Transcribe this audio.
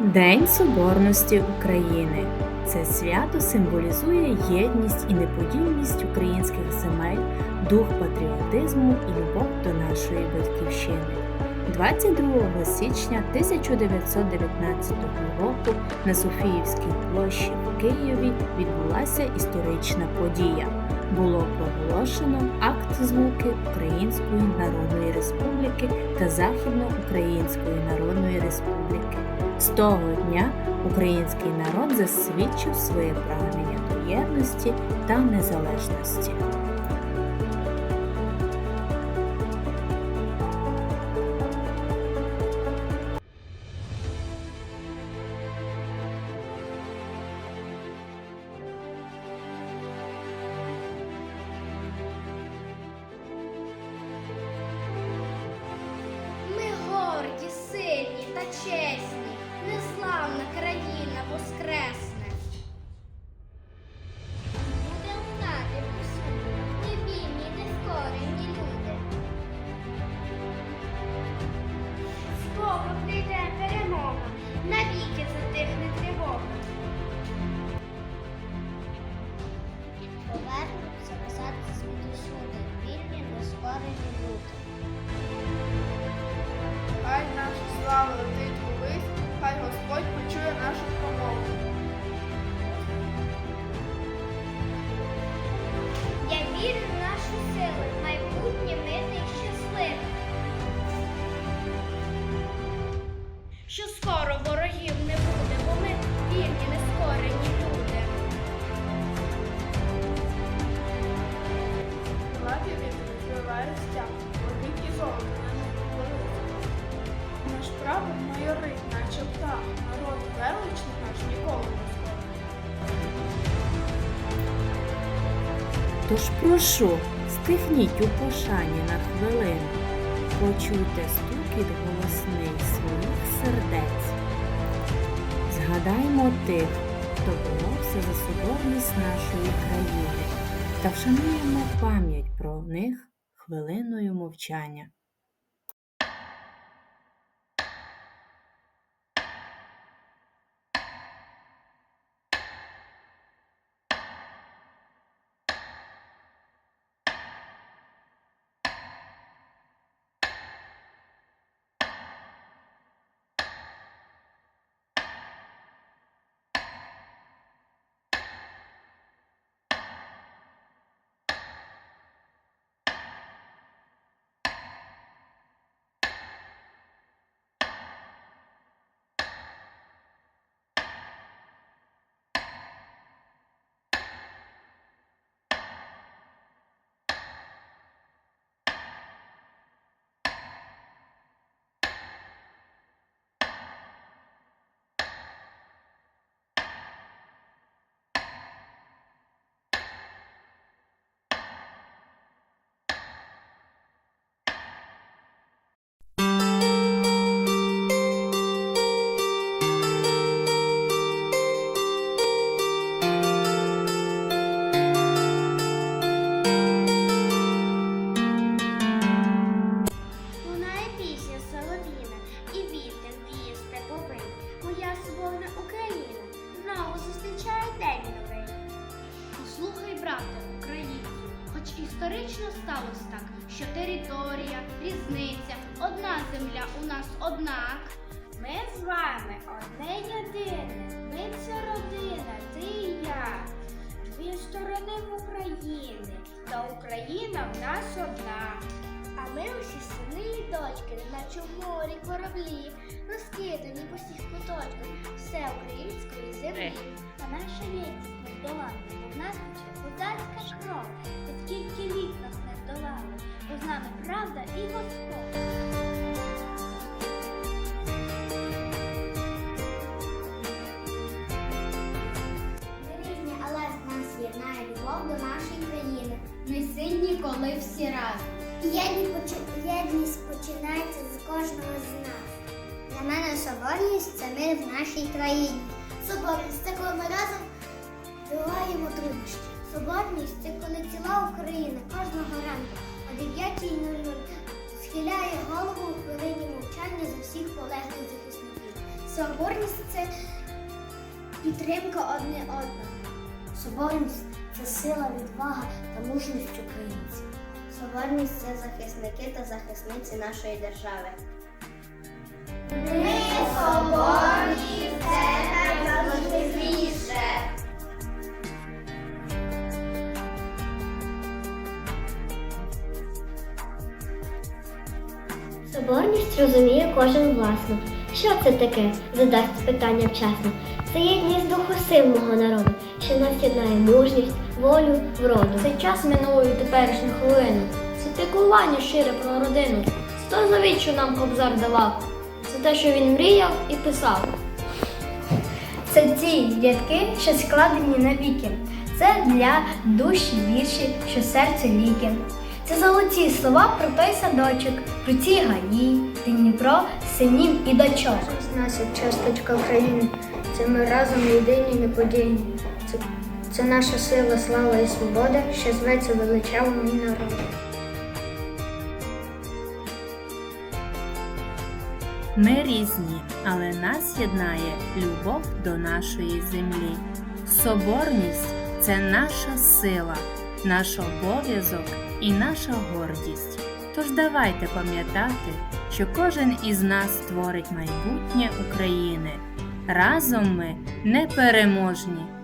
День Соборності України. Це свято символізує єдність і неподільність українських земель, дух патріотизму і любов до нашої батьківщини. 22 січня 1919 року на Софіївській площі в Києві відбулася історична подія. Було проголошено акт злуки Української Народної Республіки та Західноукраїнської Народної Республіки. З того дня український народ засвідчив своє прагнення до єдності та незалежності. Що скоро ворогів не буде, бо ми вільні, нескорені люди. Крилаті вітер відкриває стяг, вогник і золото на них. Наш прапор майорить, наче птах, народ величний наш ніколи не. Тож прошу, стихніть у пошані на хвилину, почуйте стукіт голосний своїх сердець. Згадаймо тих, хто боровся за соборність нашої країни, та вшануємо пам'ять про них хвилиною мовчання. Сталося так, що територія, різниця, одна земля у нас однак. Ми з вами одне єдине, ми це родина, ти і я. Дві сторони в Україні, та Україна в нас одна. А ми усі сини і дочки, наче в морі кораблі, розкидані по всіх куточках, все української землі. А наша єдність не здолана, бо в нас тече козацька кров, та скільки і Господь. Ми різні, але нас любов до нашої країни. Ми сильні, коли всі разом. Єдність, починається з кожного з нас. Для мене соборність це мир в нашій країні. Соборність це коли ми разом долаємо труднощі. Соборність це коли ціла Україна кожного ранку о 9.00 схиляє голову у хвилині мовчання за всіх полеглих захисників. Соборність це підтримка одне одного. Соборність це сила, відвага та мужність українців. Соборність це захисники та захисниці нашої держави. Ми соборні, Соборність розуміє кожен власно. Що це таке? задасть питання вчасно. Це єдність духу сил мого народу, що нас єднає мужність, волю, вроду. Цей час минулої теперішню хвилину. Це піклування щире про родину. Це той завіт, що нам кобзар давав. Це те, що він мріяв і писав. Це ті рядки, що складені навіки. Це для душі вірші, що серцю ліки. Це золоті слова про той садочок, про ці гаї, Дніпро, синів і дочок. З нас як часточка України. Це ми разом єдині неподільні. Це, це наша сила, слава і свобода, що зветься величавий мій народ. Ми різні, але нас єднає любов до нашої землі. Соборність це наша сила, наш обов'язок і наша гордість. Тож давайте пам'ятати, що кожен із нас створить майбутнє України. Разом ми непереможні.